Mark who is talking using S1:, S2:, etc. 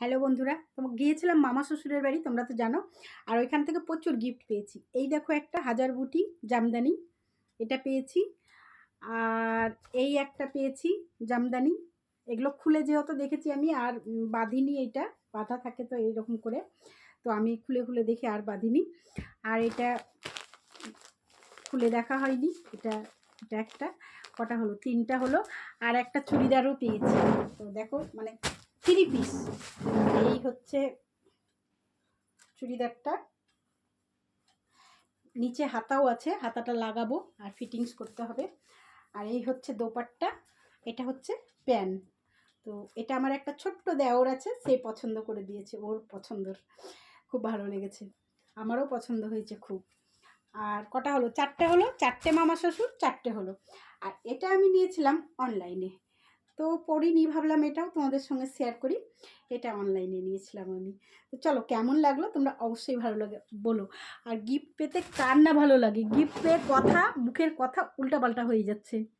S1: Hello বন্ধুরা তোমার গিয়েছিলাম মামা শ্বশুরের বাড়ি, তোমরা তো জানো। আর ওইখান থেকে প্রচুর গিফট পেয়েছি। এই দেখো একটা হাজার বুটি জামদানি, এটা পেয়েছি। আর এই একটা পেয়েছি জামদানি। এগুলো খুলে যেহেতু দেখেছি আমি, আর বাঁধিনি এইটা বাঁধা থাকে তো এইরকম করে। তো আমি খুলে খুলে দেখে আর বাঁধিনি। আর এটা খুলে দেখা হয়নি, এটা এটা একটা, কটা হলো? তিনটা হলো। আর একটা চুড়িদারও পেয়েছি। তো দেখো মানে থ্রি পিস। এই হচ্ছে চুড়িদারটা। নিচে হাতাও আছে, হাতাটা লাগাবো আর ফিটিংস করতে হবে। আর এই হচ্ছে দোপাট্টা, এটা হচ্ছে প্যান তো এটা আমার একটা ছোট্ট দেওর আছে, সে পছন্দ করে দিয়েছে, ওর পছন্দর। খুব ভালো লেগেছে, আমারও পছন্দ হয়েছে খুব। আর কটা হলো? চারটে হলো? চারটে মামা শ্বশুর, চারটে হলো। আর এটা আমি নিয়েছিলাম অনলাইনে। তো পড়িনি, ভাবলাম এটাও তোমাদের সঙ্গে শেয়ার করি। এটা অনলাইনে নিয়েছিলাম আমি। তো চলো, কেমন লাগল? তোমরা অবশ্যই ভালো লাগে, বলো। আর গিফট পেতে কার না ভালো লাগে? গিফট পেয়ে কথা, মুখের কথা উল্টাপাল্টা হয়ে যাচ্ছে।